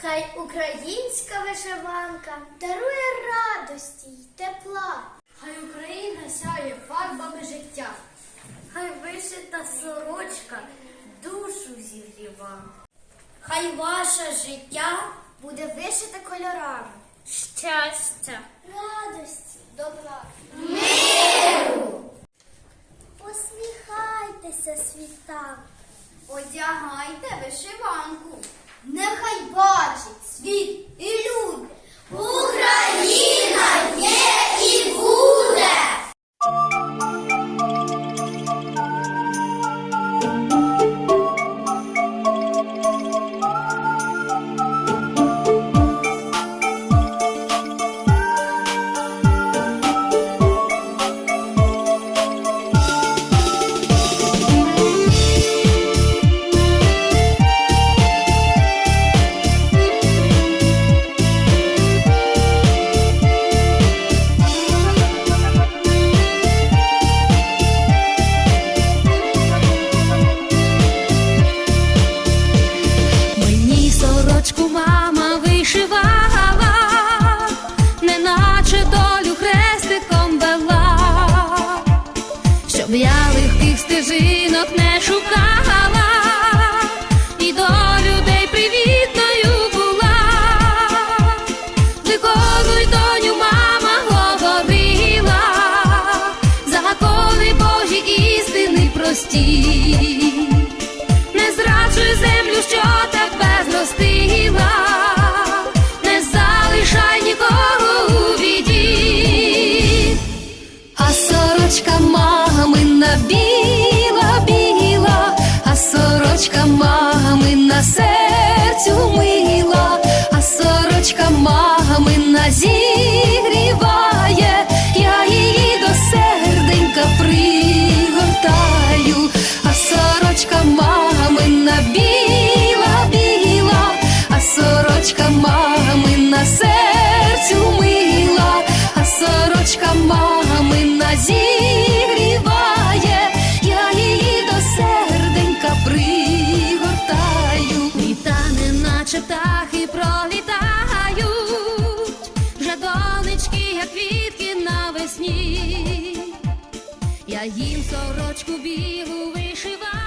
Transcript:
Хай українська вишиванка дарує радості й тепла. Хай Україна сяє фарбами життя. Хай вишита сорочка душу зігріва. Хай ваше життя Буде вишите кольорами щастя. радості, добра. Посміхайтеся світам. Одягайте вишиванку. Нехай бачить світ і щоб я легких стежинок не шукала, і до людей привітною була. Виконуй доню, мама говорила, закони Божі істини прості. Не зраджуй землю, що тебе зростила, не залишай нікого у біді. А сорочка мамина біла, біла, а сорочка мамина серцю мила, а сорочка мамина зігріває, я її до серденька пригортаю, я їм сорочку білу вишиваю.